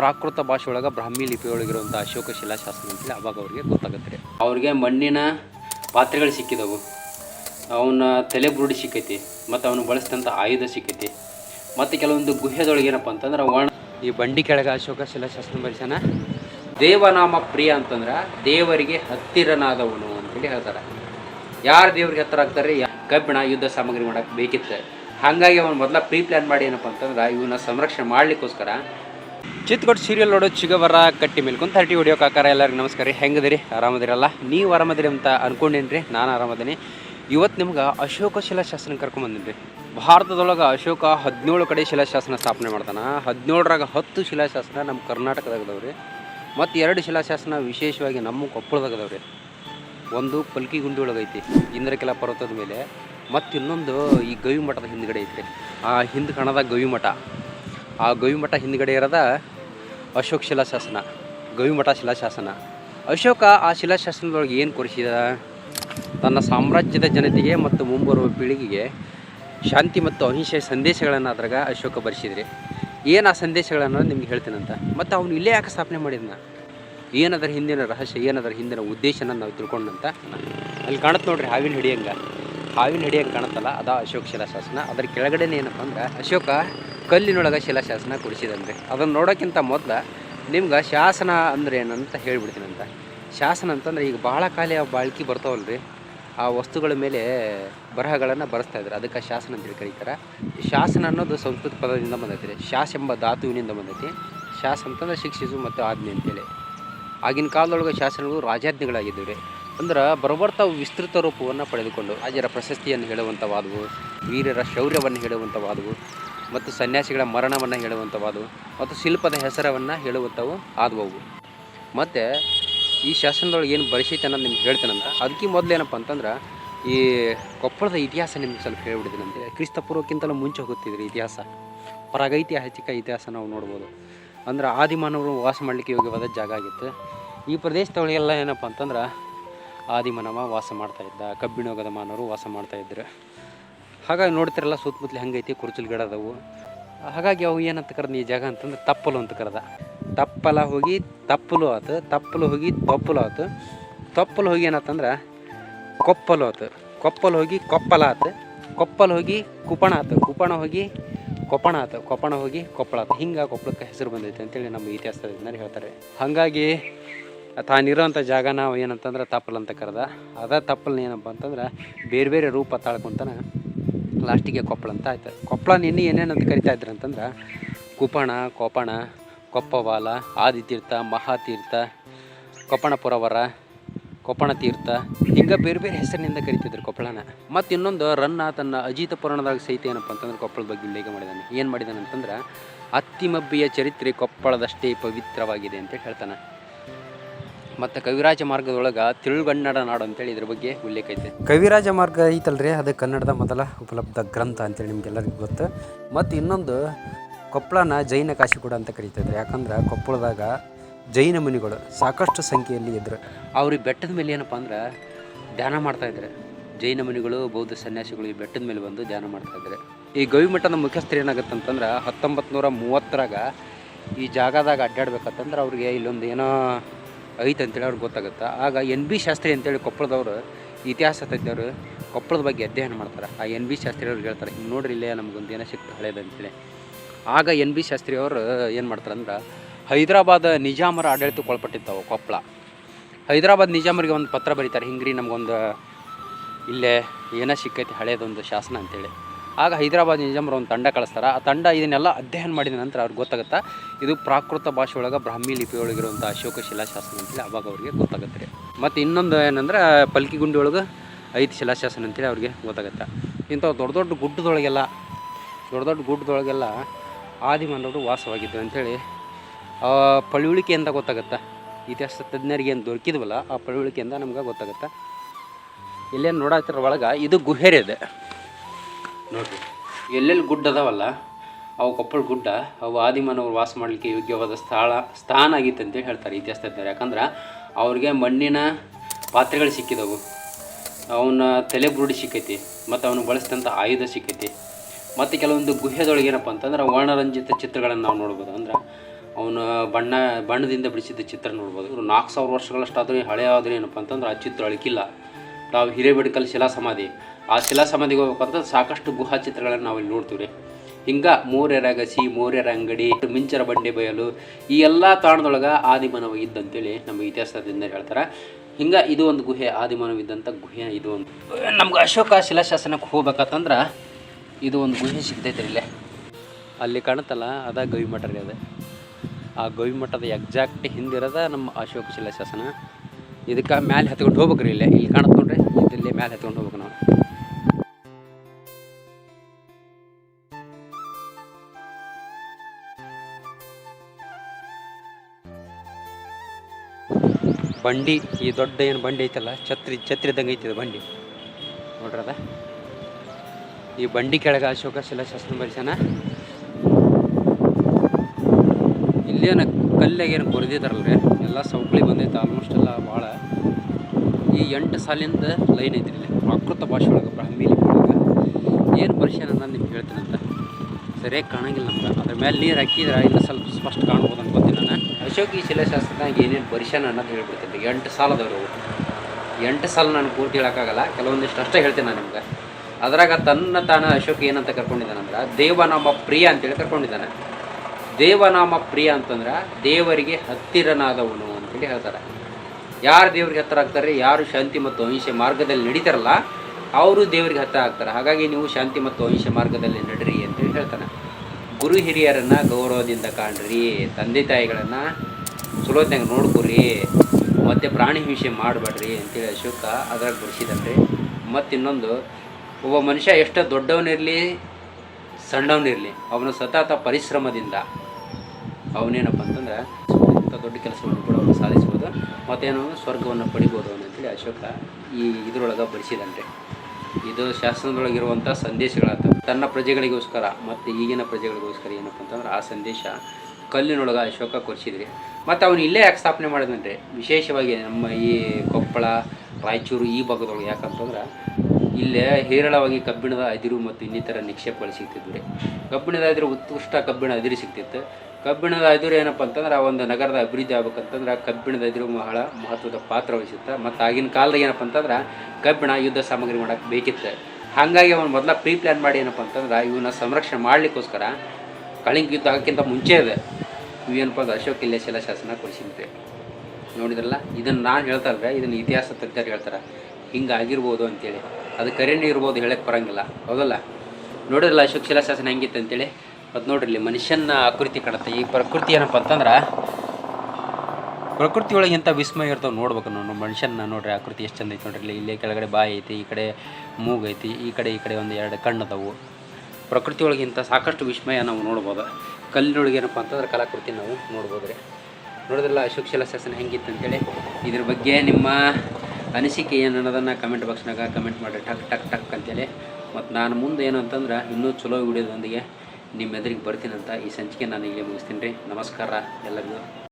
ಪ್ರಾಕೃತ ಭಾಷೆ ಒಳಗೆ ಬ್ರಾಹ್ಮಿ ಲಿಪಿಯೊಳಗಿರುವಂಥ ಅಶೋಕ ಶಿಲಾಶಾಸನ ಅಂತೇಳಿ ಅವಾಗ ಅವ್ರಿಗೆ ಗೊತ್ತಾಗುತ್ತೆ ಅವ್ರಿಗೆ ಮಣ್ಣಿನ ಪಾತ್ರೆಗಳು ಸಿಕ್ಕಿದವು. ಅವನ ತಲೆಬುರುಡಿ ಸಿಕ್ಕೈತಿ, ಮತ್ತು ಅವನು ಬಳಸಿದಂಥ ಆಯುಧ ಸಿಕ್ಕೈತಿ. ಮತ್ತು ಕೆಲವೊಂದು ಗುಹೆದೊಳಗೆ ಏನಪ್ಪ ಅಂತಂದ್ರೆ ವರ್ಣ ಈ ಬಂಡಿ ಕೆಳಗೆ ಅಶೋಕ ಶಿಲಾಶಾಸನ ಬರೆಸನ ದೇವನಾಮ ಪ್ರಿಯ ಅಂತಂದ್ರೆ ದೇವರಿಗೆ ಹತ್ತಿರನಾದವನು ಅಂತೇಳಿ ಹೇಳ್ತಾರೆ. ಯಾರು ದೇವ್ರಿಗೆ ಹತ್ತಿರ ಆಗ್ತಾರೆ ಕಬ್ಬಿಣ ಯುದ್ಧ ಸಾಮಗ್ರಿ ಮಾಡೋಕ್ಕೆ ಬೇಕಿತ್ತು. ಹಾಗಾಗಿ ಅವನು ಮೊದಲ ಪ್ರೀ ಪ್ಲ್ಯಾನ್ ಮಾಡಿ ಏನಪ್ಪ ಅಂತಂದ್ರೆ ಇವನ್ನ ಸಂರಕ್ಷಣೆ ಮಾಡ್ಲಿಕ್ಕೋಸ್ಕರ ಚಿತ್ಕೊಟ್ಟು ಸೀರಿಯಲ್ ನೋಡೋ ಚಿಗವರ ಕಟ್ಟಿ ಮೇಲೆ ಕುಂತ ಹರಟಿ ಹೊಡಿಯೋಕೆ ಆಕಾರ ಎಲ್ಲರಿಗೂ ನಮಸ್ಕಾರ ರೀ. ಹೆಂಗದಿರಿ? ಆರಾಮದಿರಲ್ಲ? ನೀವು ಆರಾಮದಿರಿ ಅಂತ ಅನ್ಕೊಂಡೇನಿ ರೀ ನಾನು ಆರಾಮದೀನಿ. ಇವತ್ತು ನಿಮ್ಗೆ ಅಶೋಕ ಶಿಲಾಶಾಸನ ಕರ್ಕೊಂಬಂದಿನಿ ರೀ ಭಾರತದೊಳಗೆ ಅಶೋಕ ಹದಿನೇಳು ಕಡೆ ಶಿಲಾಶಾಸನ ಸ್ಥಾಪನೆ ಮಾಡ್ತಾನೆ. ಹದಿನೇಳರಾಗ ಹತ್ತು ಶಿಲಾಶಾಸನ ನಮ್ಮ ಕರ್ನಾಟಕದಾಗದವ್ರಿ. ರೀ ಮತ್ತು ಎರಡು ಶಿಲಾಶಾಸನ ವಿಶೇಷವಾಗಿ ನಮ್ಮ ಕೊಪ್ಪಳದಾಗದವ್ರಿ. ಒಂದು ಪಲ್ಕಿ ಗುಂಡಿ ಒಳಗೈತಿ ಇಂದ್ರಕಿಲ ಪರ್ವತದ ಮೇಲೆ. ಮತ್ತು ಇನ್ನೊಂದು ಈ ಗವಿ ಮಠದ ಹಿಂದ್ಗಡೆ ಐತ್ರಿ. ಆ ಹಿಂದ್ ಕಣದ ಗವಿ ಮಠ ಆ ಗವಿಮಠ ಹಿಂದ್ಗಡೆ ಇರೋದ ಅಶೋಕ್ ಶಿಲಾಶಾಸನ, ಗವಿಮಠ ಶಿಲಾಶಾಸನ. ಅಶೋಕ ಆ ಶಿಲಾಶಾಸನದೊಳಗೆ ಏನು ಕೊರಿಸಿದ ತನ್ನ ಸಾಮ್ರಾಜ್ಯದ ಜನತೆಗೆ ಮತ್ತು ಮುಂಬರುವ ಪೀಳಿಗೆಗೆ ಶಾಂತಿ ಮತ್ತು ಅಹಿಂಸೆ ಸಂದೇಶಗಳನ್ನು ಅದ್ರಾಗ ಅಶೋಕ ಬರೆಸಿದ್ರಿ. ಏನು ಆ ಸಂದೇಶಗಳನ್ನು ನಿಮ್ಗೆ ಹೇಳ್ತೀನಂತ ಮತ್ತು ಅವನು ಇಲ್ಲೇ ಯಾಕೆ ಸ್ಥಾಪನೆ ಮಾಡಿದ್ನ? ಏನದರ ಹಿಂದಿನ ರಹಸ್ಯ, ಏನದರ ಹಿಂದಿನ ಉದ್ದೇಶನ ನಾವು ತಿಳ್ಕೊಂಡಂತ ಅಲ್ಲಿ ಕಾಣುತ್ತೆ ನೋಡ್ರಿ ಹಾವಿನ ಹಿಡಿಯಂಗ. ಹಾವಿನ ಹಿಡಿಯಂಗೆ ಕಾಣುತ್ತಲ್ಲ, ಅದ ಅಶೋಕ ಶಿಲಾಶಾಸನ. ಅದ್ರ ಕೆಳಗಡೆನೇ ಏನಪ್ಪ ಅಂದ್ರೆ ಅಶೋಕ ಕಲ್ಲಿನೊಳಗೆ ಶಿಲಾಶಾಸನ ಕೊಡಿಸಿದಂತೆ. ಅದನ್ನು ನೋಡೋಕ್ಕಿಂತ ಮೊದಲು ನಿಮ್ಗೆ ಶಾಸನ ಅಂದ್ರೆ ಏನಂತ ಹೇಳ್ಬಿಡ್ತೀನಂತ. ಶಾಸನ ಅಂತಂದ್ರೆ ಈಗ ಭಾಳ ಕಾಲ ಬಾಳ್ಕಿ ರೀ ಆ ವಸ್ತುಗಳ ಮೇಲೆ ಬರಹಗಳನ್ನು ಬರೆಸ್ತಾ ಇದ್ದಾರೆ ಅದಕ್ಕೆ ಶಾಸನ ಅಂತೇಳಿ ಕರೀತಾರೆ. ಶಾಸನ ಅನ್ನೋದು ಸಂಸ್ಕೃತ ಪದದಿಂದ ಬಂದೈತಿ ಶಾಸ್ ಎಂಬ ಧಾತುವಿನಿಂದ ಬಂದೈತಿ. ಶಾಸ ಅಂತಂದ್ರೆ ಶಿಕ್ಷಿಸು ಮತ್ತು ಆಜ್ಞೆ ಅಂತೇಳಿ. ಆಗಿನ ಕಾಲದೊಳಗೆ ಶಾಸನಗಳು ರಾಜಾಜ್ಞೆಗಳಾಗಿದ್ದವು ರೀ ಅಂದ್ರೆ ಬರಬರ್ತಾ ವಿಸ್ತೃತ ರೂಪವನ್ನು ಪಡೆದುಕೊಂಡು ರಾಜರ ಪ್ರಶಸ್ತಿಯನ್ನು ಹೇಳುವಂಥವಾದವು ವೀರರ ಶೌರ್ಯವನ್ನು ಹೇಳುವಂಥವಾದವು ಮತ್ತು ಸನ್ಯಾಸಿಗಳ ಮರಣವನ್ನು ಹೇಳುವಂಥವಾದವು ಮತ್ತು ಶಿಲ್ಪದ ಹೆಸರವನ್ನು ಹೇಳುವಂಥವು ಆದವು. ಮತ್ತು ಈ ಶಾಸನದೊಳಗೆ ಏನು ಬರೆಸೈತೆ ಅನ್ನೋದು ನಿಮ್ಗೆ ಹೇಳ್ತೇನಂತ ಅದಕ್ಕೆ ಮೊದಲು ಏನಪ್ಪ ಅಂತಂದ್ರೆ, ಈ ಕೊಪ್ಪಳದ ಇತಿಹಾಸ ನಿಮ್ಗೆ ಸ್ವಲ್ಪ ಹೇಳ್ಬಿಡ್ತೀನಂತೆ ಕ್ರಿಸ್ತಪೂರ್ವಕ್ಕಿಂತಲೂ ಮುಂಚೆ ಹೋಗುತ್ತಿದ್ರಿ ಇತಿಹಾಸ. ಪ್ರಾಗೈತಿಹಾಸಿಕ ಇತಿಹಾಸ ನಾವು ನೋಡ್ಬೋದು. ಅಂದ್ರೆ ಆದಿಮಾನವರು ವಾಸ ಮಾಡಲಿಕ್ಕೆ ಯೋಗ್ಯವಾದ ಜಾಗ ಆಗಿತ್ತು. ಈ ಪ್ರದೇಶದೊಳಗೆಲ್ಲ ಏನಪ್ಪ ಅಂತಂದ್ರೆ, ಆದಿಮಾನವ ವಾಸ ಮಾಡ್ತಾ ಇದ್ದ, ಕಬ್ಬಿಣೋಗದ ಮಾನವರು ವಾಸ ಮಾಡ್ತಾ ಇದ್ರು. ಹಾಗಾಗಿ ನೋಡ್ತಿರಲ್ಲ ಸುತ್ತಮುತ್ತಲು ಹೆಂಗೈತಿ, ಕುರ್ಚಲ್ ಗಿಡ ಅದಾವು. ಹಾಗಾಗಿ ಅವು ಏನಂತ ಕರೆದ ಈ ಜಾಗ ಅಂತಂದ್ರೆ ತಪ್ಪಲು ಅಂತ ಕರೆದ. ತಪ್ಪಲ ಹೋಗಿ ತಪ್ಪಲು ಆತು, ತಪ್ಪಲು ಹೋಗಿ ತಪ್ಪಲು ಆತು. ತಪ್ಪಲು ಹೋಗಿ ಏನಾತಂದ್ರೆ ಕೊಪ್ಪಲು ಆತು. ಕೊಪ್ಪಲು ಹೋಗಿ ಕೊಪ್ಪಲ ಆತು. ಕೊಪ್ಪಲು ಹೋಗಿ ಕುಪಣ ಆತು. ಕುಪಣ ಹೋಗಿ ಕೊಪ್ಪಣ ಆತು. ಕೊಪ್ಪಣ ಹೋಗಿ ಕೊಪ್ಪಳ ಆತು. ಹಿಂಗೆ ಕೊಪ್ಪಳಕ್ಕೆ ಹೆಸರು ಬಂದೈತೆ ಅಂತೇಳಿ ನಮ್ಮ ಇತಿಹಾಸದಿಂದ ಹೇಳ್ತಾರೆ. ಹಾಗಾಗಿ ತಾನಿರೋಂಥ ಜಾಗ ನಾವು ಏನಂತಂದ್ರೆ ತಪ್ಪಲು ಅಂತ ಕರೆದ. ಅದ ತಪ್ಪಲ್ನ ಏನಪ್ಪ ಅಂತಂದ್ರೆ ಬೇರೆ ಬೇರೆ ರೂಪ ತಾಳ್ಕೊಂತಾನೆ ಲಾಸ್ಟಿಗೆ ಕೊಪ್ಪಳ ಅಂತ ಆಯ್ತು. ಕೊಪ್ಪಳ ನಿನ್ನೆ ಏನೇನು ಅಂತ ಕರಿತಾ ಇದ್ರು ಅಂತಂದ್ರೆ ಕುಪಣ, ಕೊಪಣ, ಕೊಪ್ಪವಾಲ, ಆದಿತೀರ್ಥ, ಮಹಾತೀರ್ಥ, ಕೊಪ್ಪಣಪುರವರ ಕೊಪ್ಪಣ ತೀರ್ಥ ಹಿಂಗೆ ಬೇರೆ ಬೇರೆ ಹೆಸರಿನಿಂದ ಕರಿತಿದ್ರು ಕೊಪ್ಪಳನ. ಮತ್ತು ಇನ್ನೊಂದು ರನ್ನ ತನ್ನ ಅಜಿತ ಪುರಾಣದಾಗ ಸಹಿತ ಏನಪ್ಪ ಅಂತಂದ್ರೆ ಕೊಪ್ಪಳದ ಬಗ್ಗೆ ಉಲ್ಲೇಖ ಮಾಡಿದಾನೆ. ಏನು ಮಾಡಿದಾನೆ ಅಂತಂದ್ರೆ, ಅತ್ತಿಮಬ್ಬಿಯ ಚರಿತ್ರೆ ಕೊಪ್ಪಳದಷ್ಟೇ ಪವಿತ್ರವಾಗಿದೆ ಅಂತ ಹೇಳ್ತಾನೆ. ಮತ್ತು ಕವಿರಾಜ ಮಾರ್ಗದೊಳಗೆ ತಿಳುಗನ್ನಡ ನಾಡು ಅಂತೇಳಿ ಇದ್ರ ಬಗ್ಗೆ ಉಲ್ಲೇಖ ಐತೆ. ಕವಿರಾಜ ಮಾರ್ಗ ಐತಲ್ರಿ ಅದು ಕನ್ನಡದ ಮೊದಲ ಉಪಲಬ್ಧ ಗ್ರಂಥ ಅಂತೇಳಿ ನಿಮ್ಗೆಲ್ಲರಿಗೂ ಗೊತ್ತು. ಮತ್ತು ಇನ್ನೊಂದು ಕೊಪ್ಪಳನ ಜೈನ ಕಾಶಿ ಕೂಡ ಅಂತ ಕರೀತಿದ್ರು ಯಾಕಂದ್ರೆ ಕೊಪ್ಪಳದಾಗ ಜೈನ ಮುನಿಗಳು ಸಾಕಷ್ಟು ಸಂಖ್ಯೆಯಲ್ಲಿ ಇದ್ರು. ಅವ್ರಿಗೆ ಬೆಟ್ಟದ ಮೇಲೆ ಏನಪ್ಪ ಅಂದ್ರೆ ಧ್ಯಾನ ಮಾಡ್ತಾ ಇದ್ರು. ಜೈನ ಮುನಿಗಳು ಬೌದ್ಧ ಸನ್ಯಾಸಿಗಳು ಈ ಬೆಟ್ಟದ ಮೇಲೆ ಬಂದು ಧ್ಯಾನ ಮಾಡ್ತಾ ಇದ್ರು. ಈ ಗವಿಮಠದ ಮುಖ್ಯಸ್ಥರು ಏನಾಗುತ್ತೆ ಅಂತಂದ್ರೆ ಹತ್ತೊಂಬತ್ತು ನೂರ ಮೂವತ್ತರಾಗ ಈ ಜಾಗದಾಗ ಅಡ್ಡಾಡ್ಬೇಕಂತಂದ್ರೆ ಅವ್ರಿಗೆ ಇಲ್ಲೊಂದು ಏನೋ ಐತೆ ಅಂತೇಳಿ ಅವ್ರಿಗೆ ಗೊತ್ತಾಗುತ್ತೆ. ಆಗ ಎನ್ ಬಿ ಶಾಸ್ತ್ರಿ ಅಂತೇಳಿ ಕೊಪ್ಪಳದವರು, ಇತಿಹಾಸ ತಜ್ಞರು ಕೊಪ್ಪಳದ ಬಗ್ಗೆ ಅಧ್ಯಯನ ಮಾಡ್ತಾರೆ. ಆ ಎನ್ ಬಿ ಶಾಸ್ತ್ರಿ ಅವ್ರಿಗೆ ಹೇಳ್ತಾರೆ ಹಿಂಗೆ ನೋಡ್ರಿ ಇಲ್ಲೇ ನಮಗೊಂದು ಏನೋ ಸಿಕ್ತು ಹಳೇದು ಅಂತೇಳಿ. ಆಗ ಎನ್ ಬಿ ಶಾಸ್ತ್ರಿ ಅವರು ಏನು ಮಾಡ್ತಾರೆ ಅಂದ್ರೆ, ಹೈದರಾಬಾದ್ ನಿಜಾಮರ ಆಡಳಿತಕ್ಕೆ ಆಡಳಿತಕ್ಕೊಳಪಟ್ಟಿದ್ದಾವೆ ಕೊಪ್ಪಳ. ಹೈದರಾಬಾದ್ ನಿಜಾಮರಿಗೆ ಒಂದು ಪತ್ರ ಬರೀತಾರೆ, ಹಿಂಗ್ರಿ ನಮಗೊಂದು ಇಲ್ಲೇ ಏನೋ ಸಿಕ್ಕೈತಿ ಹಳೇದೊಂದು ಶಾಸನ ಅಂತೇಳಿ. ಆಗ ಹೈದರಾಬಾದ್ ನಿಜಾಮರು ಒಂದು ತಂಡ ಕಳಿಸ್ತಾರೆ. ಆ ತಂಡ ಇದನ್ನೆಲ್ಲ ಅಧ್ಯಯನ ಮಾಡಿದ ನಂತರ ಅವ್ರಿಗೆ ಗೊತ್ತಾಗುತ್ತೆ, ಇದು ಪ್ರಾಕೃತ ಭಾಷೆ ಒಳಗೆ ಬ್ರಾಹ್ಮಿ ಲಿಪಿಯೊಳಗಿರುವಂಥ ಅಶೋಕ ಶಿಲಾಶಾಸನ ಅಂತೇಳಿ ಅವಾಗ ಅವ್ರಿಗೆ ಗೊತ್ತಾಗುತ್ತೆ ಮತ್ತು ಇನ್ನೊಂದು ಏನಂದ್ರೆ ಪಲ್ಕಿ ಗುಂಡಿ ಒಳಗೆ ಐದು ಶಿಲಾಶಾಸನ ಅಂತೇಳಿ ಅವ್ರಿಗೆ ಗೊತ್ತಾಗುತ್ತೆ. ಇಂಥ ದೊಡ್ಡ ದೊಡ್ಡ ಗುಡ್ಡದೊಳಗೆಲ್ಲ, ದೊಡ್ಡ ದೊಡ್ಡ ಗುಡ್ಡದೊಳಗೆಲ್ಲ ಆದಿಮಾನವರು ವಾಸವಾಗಿದ್ದು ಅಂಥೇಳಿ ಆ ಅಂತ ಗೊತ್ತಾಗುತ್ತೆ. ಇತಿಹಾಸ ತಜ್ಞರಿಗೆ ಏನು ದೊರಕಿದ್ವಲ್ಲ, ಆ ಪಳುವಳಿಕೆಯಿಂದ ನಮ್ಗೆ ಗೊತ್ತಾಗುತ್ತೆ. ಇಲ್ಲೇನು ನೋಡತ್ತಿರೋ ಒಳಗೆ, ಇದು ಗುಹೆರಿದೆ ನೋಡ್ರಿ. ಎಲ್ಲೆಲ್ಲಿ ಗುಡ್ಡ ಅದಾವಲ್ಲ, ಅವು ಕೊಪ್ಪಳ ಗುಡ್ಡ, ಅವು ಆದಿಮಾನವರು ವಾಸ ಮಾಡಲಿಕ್ಕೆ ಯೋಗ್ಯವಾದ ಸ್ಥಳ, ಸ್ಥಾನ ಆಗಿತ್ತು ಅಂತೇಳಿ ಹೇಳ್ತಾರೆ ಇತಿಹಾಸ ತಜ್ಞರು ಯಾಕಂದ್ರೆ ಅವ್ರಿಗೆ ಮಣ್ಣಿನ ಪಾತ್ರೆಗಳು ಸಿಕ್ಕಿದವು. ಅವನ ತಲೆಬುರುಡಿ ಸಿಕ್ಕೈತಿ, ಮತ್ತು ಅವನು ಬಳಸಿದಂಥ ಆಯುಧ ಸಿಕ್ಕೈತಿ. ಮತ್ತು ಕೆಲವೊಂದು ಗುಹೆದೊಳಗೆ ಏನಪ್ಪ ಅಂತಂದ್ರೆ ವರ್ಣರಂಜಿತ ಚಿತ್ರಗಳನ್ನು ನಾವು ನೋಡ್ಬೋದು. ಅಂದ್ರೆ ಅವನ ಬಣ್ಣ, ಬಣ್ಣದಿಂದ ಬಿಡಿಸಿದ ಚಿತ್ರ ನೋಡ್ಬೋದು. ಇವರು ನಾಲ್ಕು ಸಾವಿರ ವರ್ಷಗಳಷ್ಟಾದರೂ ಹಳೆಯಾದರೂ ಏನಪ್ಪ ಅಂತಂದ್ರೆ ಆ ಚಿತ್ರ ಅಳಿಕಿಲ್ಲ. ನಾವು ಹಿರೇಬೇಡ್ಕಲ್ ಶಿಲಾ ಸಮಾಧಿ ಆ ಶಿಲಾ ಸಮಾಧಿಗೆ ಹೋಗ್ಬೇಕಂತ ಸಾಕಷ್ಟು ಗುಹಾ ಚಿತ್ರಗಳನ್ನು ನಾವು ಇಲ್ಲಿ ನೋಡ್ತೀವಿ ಹಿಂಗೆ ಮೋರ್ಯರ ಗಸಿ ಮೋರ್ಯರ ಅಂಗಡಿ ಮಿಂಚರ ಬಂಡೆ ಬಯಲು ಈ ಎಲ್ಲ ತಾಣದೊಳಗೆ ಆದಿಮಾನವ ಇದ್ದಂತೇಳಿ ನಮ್ಮ ಇತಿಹಾಸದಿಂದ ಹೇಳ್ತಾರೆ. ಹಿಂಗೆ ಇದು ಒಂದು ಗುಹೆ, ಆದಿಮಾನವ ಇದ್ದಂಥ ಗುಹೆ ಇದು ಒಂದು. ನಮ್ಗೆ ಅಶೋಕ ಶಿಲಾಶಾಸನಕ್ಕೆ ಹೋಗ್ಬೇಕಂತಂದ್ರೆ ಇದು ಒಂದು ಗುಹೆ ಸಿಗ್ತೈತೆ ಇಲ್ಲೇ. ಅಲ್ಲಿ ಕಾಣುತ್ತಲ್ಲ, ಅದ ಗವಿ ಮಠ ರೀ ಅದೇ. ಆ ಗವಿ ಮಠದ ಎಕ್ಸಾಕ್ಟ್ ಹಿಂದಿರೋದ ನಮ್ಮ ಅಶೋಕ ಶಿಲಾಶಾಸನ. ಇದಕ್ಕೆ ಮ್ಯಾಲೆ ಹತ್ಕೊಂಡು ಹೋಗ್ಬೇಕ್ರಿ ಇಲ್ಲೇ. ಇಲ್ಲಿ ಕಾಣುತ್ತೆ ನೋಡ್ರಿ ಇಲ್ಲಿ ಮ್ಯಾಲೆ ಹತ್ಕೊಂಡು ಹೋಗ್ಬೇಕು ನಾವು. ಬಂಡಿ, ಈ ದೊಡ್ಡ ಏನು ಬಂಡಿ ಐತಲ್ಲ, ಛತ್ರಿ ಛತ್ರಿ ಇದ್ದಂಗೆ ಐತಿದೆ ಬಂಡಿ. ನೋಡ್ರದ ಈ ಬಂಡಿ ಕೆಳಗೆ ಅಶೋಕ ಶಿಲಾಶಾಸನ ಬರಿಸನ ಇಲ್ಲೇನು ಕಲ್ಲಾಗ ಏನು ಕೊರೆದಿದ್ದಾರಲ್ರಿ ಎಲ್ಲ ಸೌಕಳಿ ಬಂದೈತೆ ಆಲ್ಮೋಸ್ಟ್ ಎಲ್ಲ ಭಾಳ ಈ ಎಂಟು ಸಾಲಿಂದ ಲೈನ್ ಐತ್ರಿ ಇಲ್ಲಿ, ಪ್ರಾಕೃತ ಭಾಷೆ ಒಳಗೆ ಬ್ರಾಹ್ಮಿ ಒಳಗೆ. ಏನು ಪರಿಶೀಲನೆ ನಾನು ನಿಮ್ಗೆ ಹೇಳ್ತೀನಿ ಅಂತ. ಸರಿಯಾಗಿ ಕಾಣಂಗಿಲ್ಲ ನಮ್ಗೆ. ಅದ್ರ ಮೇಲೆ ನೀರು ಹಾಕಿದ್ರೆ ಇನ್ನೂ ಸ್ವಲ್ಪ ಸ್ಪಷ್ಟ ಕಾಣ್ಬೋದು ಅನ್ಕೋತೀನಿ ನಾನು. ಅಶೋಕ್ ಶಿಲಾಶಾಸ್ತ್ರದಾಗ ಏನೇನು ಪರಿಶನ ಅನ್ನೋದು ಹೇಳ್ಬಿಡ್ತೀನಿ. ಎಂಟು ಸಾಲದವರು. ಎಂಟು ಸಾಲ ನಾನು ಪೂರ್ತಿ ಹೇಳೋಕ್ಕಾಗಲ್ಲ. ಕೆಲವೊಂದಿಷ್ಟು ಅಷ್ಟೇ ಹೇಳ್ತೀನಿ ನಾನು ನಿಮ್ಗೆ. ಅದ್ರಾಗ ತನ್ನ ತಾನು ಅಶೋಕ ಏನಂತ ಕರ್ಕೊಂಡಿದ್ದಾನಂದ್ರೆ, ದೇವನಾಮ ಪ್ರಿಯ ಅಂತೇಳಿ ಕರ್ಕೊಂಡಿದ್ದಾನೆ. ದೇವನಾಮ ಪ್ರಿಯ ಅಂತಂದ್ರೆ, ದೇವರಿಗೆ ಹತ್ತಿರನಾದವನು ಅಂತೇಳಿ ಹೇಳ್ತಾರೆ. ಯಾರು ದೇವರಿಗೆ ಹತ್ತಿರ ಆಗ್ತಾರೆ, ಯಾರು ಶಾಂತಿ ಮತ್ತು ಅಹಿಂಸೆ ಮಾರ್ಗದಲ್ಲಿ ನಡೀತಾರಲ್ಲ, ಅವರು ದೇವರಿಗೆ ಹತ್ತಿರ ಆಗ್ತಾರೆ. ಹಾಗಾಗಿ ನೀವು ಶಾಂತಿ ಮತ್ತು ಅಹಿಂಸೆ ಮಾರ್ಗದಲ್ಲಿ ನಡ್ರಿ ಅಂತೇಳಿ ಹೇಳ್ತಾನೆ. ಗುರು ಹಿರಿಯರನ್ನು ಗೌರವದಿಂದ ಕಾಣ್ರಿ, ತಂದೆ ತಾಯಿಗಳನ್ನು ಚಲೋತ್ನಾಗ ನೋಡ್ಕೊರಿ ಮತ್ತು ಪ್ರಾಣಿ ಹಿಂಸೆ ಮಾಡಬೇಡ್ರಿ ಅಂತೇಳಿ ಅಶೋಕ ಅದ್ರಾಗ ಬರೆಸಿದನ್ರಿ ಮತ್ತು ಇನ್ನೊಂದು ಒಬ್ಬ ಮನುಷ್ಯ ಎಷ್ಟು ದೊಡ್ಡವನಿರಲಿ, ಸಣ್ಣವನಿರಲಿ, ಅವನು ಸತತ ಪರಿಶ್ರಮದಿಂದ ಅವನೇನಪ್ಪ ಅಂತಂದ್ರೆ ಇಂಥ ದೊಡ್ಡ ಕೆಲಸವನ್ನು ಕೂಡ ಅವನು ಸಾಧಿಸ್ಬೋದು, ಮತ್ತೇನು ಸ್ವರ್ಗವನ್ನು ಪಡಿಬೋದು ಅಂತೇಳಿ ಅಶೋಕ ಈ ಇದರೊಳಗೆ ಬರೆಸಿದನ್ರಿ ಇದು ಶಾಸನದೊಳಗಿರುವಂಥ ಸಂದೇಶಗಳಾತ ತನ್ನ ಪ್ರಜೆಗಳಿಗೋಸ್ಕರ ಮತ್ತು ಈಗಿನ ಪ್ರಜೆಗಳಿಗೋಸ್ಕರ ಏನಪ್ಪ ಅಂತಂದ್ರೆ ಆ ಸಂದೇಶ ಕಲ್ಲಿನೊಳಗೆ ಅಶೋಕ ಕೊರಿಸಿದ್ರಿ. ಮತ್ತು ಅವನು ಇಲ್ಲೇ ಯಾಕೆ ಸ್ಥಾಪನೆ ಮಾಡಿದಂದ್ರೆ ವಿಶೇಷವಾಗಿ ನಮ್ಮ ಈ ಕೊಪ್ಪಳ, ರಾಯಚೂರು ಈ ಭಾಗದೊಳಗೆ ಯಾಕಂತಂದ್ರೆ ಇಲ್ಲೇ ಹೇರಳವಾಗಿ ಕಬ್ಬಿಣದ ಅದಿರು ಮತ್ತು ಇನ್ನಿತರ ನಿಕ್ಷೇಪಗಳು ಸಿಗ್ತಿದ್ವು ರೀ. ಕಬ್ಬಿಣದ ಅದಿರು ಉತ್ಕೃಷ್ಟ ಕಬ್ಬಿಣ ಅದಿರು ಸಿಗ್ತಿತ್ತು. ಕಬ್ಬಿಣದ ಅದಿರು ಏನಪ್ಪ ಅಂತಂದ್ರೆ ಆ ಒಂದು ನಗರದ ಅಭಿವೃದ್ಧಿ ಆಗ್ಬೇಕಂತಂದ್ರೆ ಕಬ್ಬಿಣದ ಅದಿರು ಬಹಳ ಮಹತ್ವದ ಪಾತ್ರ ವಹಿಸುತ್ತೆ. ಮತ್ತು ಆಗಿನ ಕಾಲದಾಗ ಏನಪ್ಪ ಅಂತಂದ್ರೆ ಕಬ್ಬಿಣ ಯುದ್ಧ ಸಾಮಗ್ರಿ ಮಾಡೋಕೆ ಬೇಕಿತ್ತು. ಹಾಗಾಗಿ ಅವನು ಮೊದಲ ಪ್ರೀ ಪ್ಲ್ಯಾನ್ ಮಾಡಿ ಏನಪ್ಪ ಅಂತಂದ್ರೆ ಇವನ್ನ ಸಂರಕ್ಷಣೆ ಮಾಡಲಿಕ್ಕೋಸ್ಕರ ಕಳಿಂಗ ಯುದ್ಧ ಆಗೋಕ್ಕಿಂತ ಮುಂಚೆ ಇದೆ ಇವೇನಪ್ಪ ಅಂದ್ರೆ ಅಶೋಕ ಇಲ್ಲೇ ಶಿಲಾಶಾಸನ ಕೊಡಿಸಿದ್ರೆ ನೋಡಿದ್ರಲ್ಲ? ಇದನ್ನು ನಾನು ಹೇಳ್ತಾ ಇಲ್ವೇ ಇದನ್ನು ಇತಿಹಾಸ ತಜ್ಞರು ಹೇಳ್ತಾರೆ. ಹಿಂಗಾಗಿರ್ಬೋದು ಅಂತೇಳಿ. ಅದು ಕರೆನೇ ಇರ್ಬೋದು ಹೇಳಕ್ಕೆ ಬರೋಂಗಿಲ್ಲ. ಹೌದಲ್ಲ? ನೋಡಿರಲ್ಲ ಅಶೋಕ್ ಶಿಲಾಶಾಸನ ಹೆಂಗಿತ್ತು ಅಂತೇಳಿ? ಅದು ನೋಡ್ರಿ ಇಲ್ಲಿ ಮನುಷ್ಯನ ಆಕೃತಿ ಕಾಣುತ್ತೆ. ಈ ಪ್ರಕೃತಿ ಏನಪ್ಪ ಅಂತಂದ್ರೆ ಪ್ರಕೃತಿ ಒಳಗೆ ಎಂಥ ವಿಸ್ಮಯ ಇರ್ತಾವೆ ನೋಡ್ಬೇಕು ನಾವು ಮನುಷ್ಯನ ನೋಡ್ರಿ, ಆಕೃತಿ ಎಷ್ಟು ಚಂದ ಐತೆ ನೋಡ್ರಿ. ಇಲ್ಲಿ ಕೆಳಗಡೆ ಬಾಯಿ ಐತಿ, ಈ ಕಡೆ ಮೂಗು ಐತಿ, ಈ ಕಡೆ ಈ ಕಡೆ ಒಂದು ಎರಡು ಕಣ್ಣು ಅದಾವು. ಪ್ರಕೃತಿ ಇಂಥ ಸಾಕಷ್ಟು ವಿಸ್ಮಯ ನಾವು ನೋಡ್ಬೋದು. ಕಲ್ಲಿನೊಳಗೆ ಏನಪ್ಪ ಅಂತಂದ್ರೆ ಕಲಾಕೃತಿ ನಾವು ನೋಡ್ಬೋದು ರೀ ನೋಡಿದ್ರಲ್ಲ ಅಶೋಕ್ ಶಿಲಾಶಾಸನ ಹೆಂಗಿತ್ತು ಅಂತೇಳಿ? ಇದ್ರ ಬಗ್ಗೆ ನಿಮ್ಮ ಅನಿಸಿಕೆ ಏನು ಅನ್ನೋದನ್ನು ಕಮೆಂಟ್ ಬಾಕ್ಸ್ನಾಗ ಕಮೆಂಟ್ ಮಾಡಿರಿ ಟಕ್ ಟಕ್ ಟಕ್ ಅಂತೇಳಿ. ಮತ್ತು ನಾನು ಮುಂದೆ ಏನು ಅಂತಂದ್ರೆ ಇನ್ನೂ ಚಲೋ ವಿಡಿಯೋದೊಂದಿಗೆ ನಿಮ್ಮ ಎದುರಿಗೆ ಬರ್ತೀನಂತ ಈ ಸಂಚಿಕೆ ನಾನು ಇಲ್ಲಿ ಮುಗಿಸ್ತೀನಿ ರೀ. ನಮಸ್ಕಾರ ಎಲ್ಲರಿಗೂ.